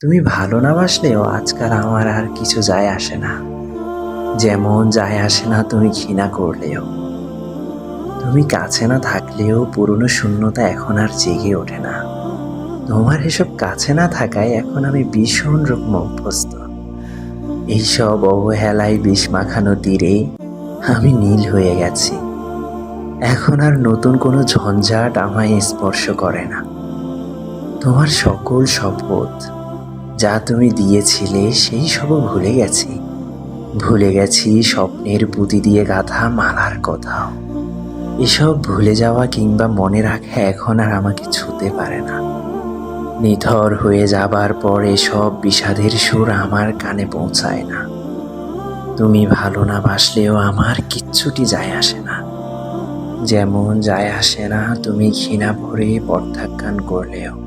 তুমি ভালো না বাসলেও আজকাল আমার আর কিছু যায় আসে না। যেমন যায় আসে না তুমি ঘৃণা করলেও। তুমি কাছে না থাকলেও পুরনো শূন্যতা এখন আর জেগে ওঠে না। তোমার এসব কাছে না থাকায় এখন আমি ভীষণ রকম অভ্যস্ত এইসব অবহেলায় বিষ মাখানো তীরে আমি নীল হয়ে গেছি। এখন আর নতুন কোনো ঝঞ্ঝাট আমায় স্পর্শ করে না। তোমার সকল শপথ যা তুমি দিয়েছিলে সেই সবও ভুলে গেছি। ভুলে গেছি স্বপ্নের পুঁতি দিয়ে গাঁথা মালার কথাও। এসব ভুলে যাওয়া কিংবা মনে রাখা এখন আর আমাকে ছুতে পারে না। নিথর হয়ে যাবার পর এসব বিষাদের সুর আমার কানে পৌঁছায় না। তুমি ভালো না বাসলেও আমার কিচ্ছুটি যায় আসে না। যেমন যায় আসে না, তুমি ঘৃণা ভরে প্রত্যাখ্যান করলেও।